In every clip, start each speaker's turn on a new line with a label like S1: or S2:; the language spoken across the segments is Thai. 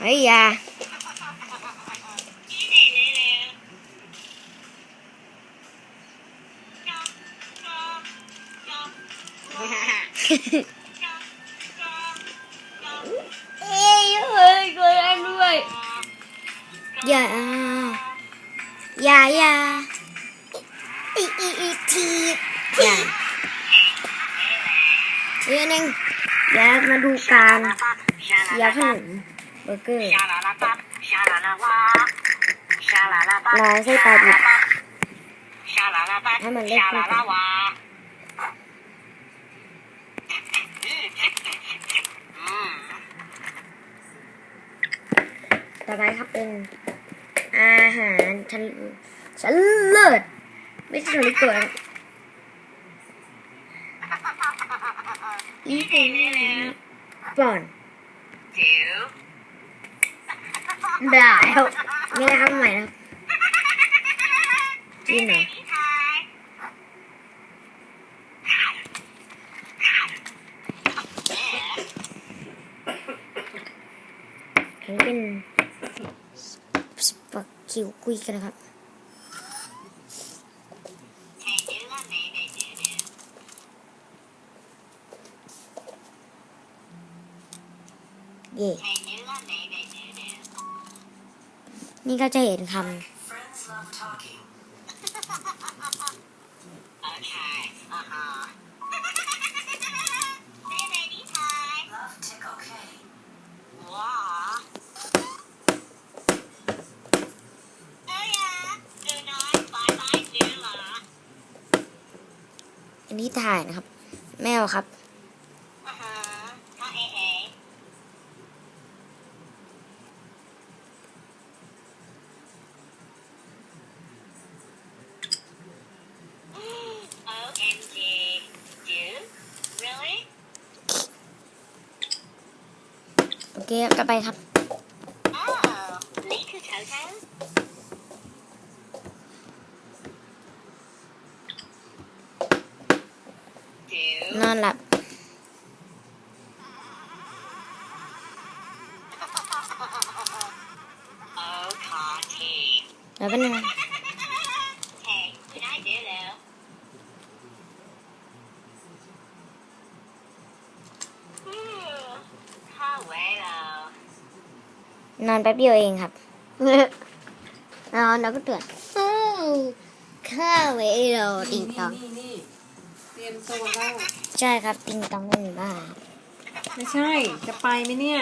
S1: เฮ้ยอย่า
S2: เอ้ยเฮ้ยกดอันด้วย
S1: อย่าอย่าอย่าอีอีอีทีอย่าเรื่องนึงเดี๋ยวมาดูการเคี้ยวขนมเบอร์เกอร์รอไส้ปลาดิบให้มันเล็กขึ้นต่อไปครับเป็นอาหารชั้นชั้นเลิศไม่ใช่ชั้นลิเกิดอีกก่อน ได้แล้วนี่นะครับใหม่นะครับกินหน่อยอันเป็นสปักคิวคุยกันนะครับเย่ นี่ก็จะเห็นค
S3: Friends love talking. Love tick okay. ำ
S1: อันนี้ถ่ายนะครับ แมวครับ โอเคครับต่อไปครับนอนหลับแล้วเป็นยังไง นอนแป๊บเดียวเองครับนอนแล้วก็ตื่นอื้อข้าวไว้เราติงตอง
S3: นี่นี่เตรียมตัวแล้ว
S1: ใช่ครับติงตองไม่มีบ้าน
S3: ไม่ใช่ จะไปไหมเนี่ย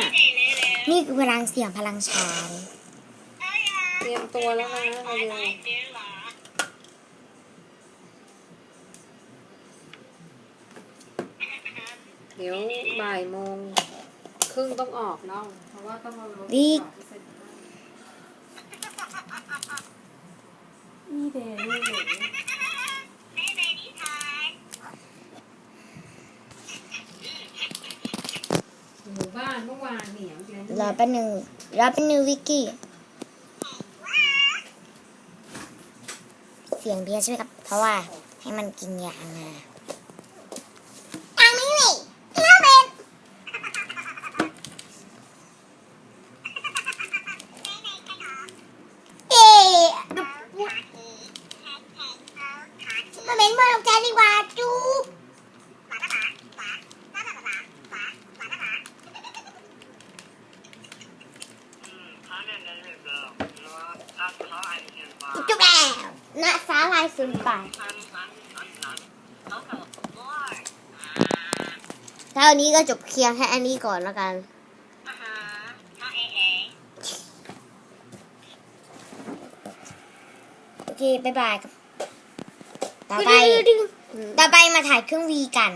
S1: นี่คือพลังเสียงพลังชาย
S3: เตรียมตัวแล้วนะเร็วเดี๋ยวบ่ายโมงค รึ่งต้องออกแล้วเพราะว่าต้องเอารถ
S1: วิก
S3: นี่เดนี่เดหมู่บ้านเมื่อวานเหนียวเดือน
S1: รอแป๊บนึงรอแป๊บนึงวิกกี้ เสียงเพี้ยนใช่ไหมครับ เพราะว่าให้มันกินยามาตังไม่มีเนื้อเป็นเอ๊ะมา เป็นเมื่อลงใจดีกว่าจูบจุ๊บแล้วนะสาลายสูญไปเท่านี้ก็จบเคลียร์แค่อันนี้ก่อนแล้วกันโอเค บ๊ายบายครับ ต่อไป ต่อไปมาถ่ายเครื่องวีกัน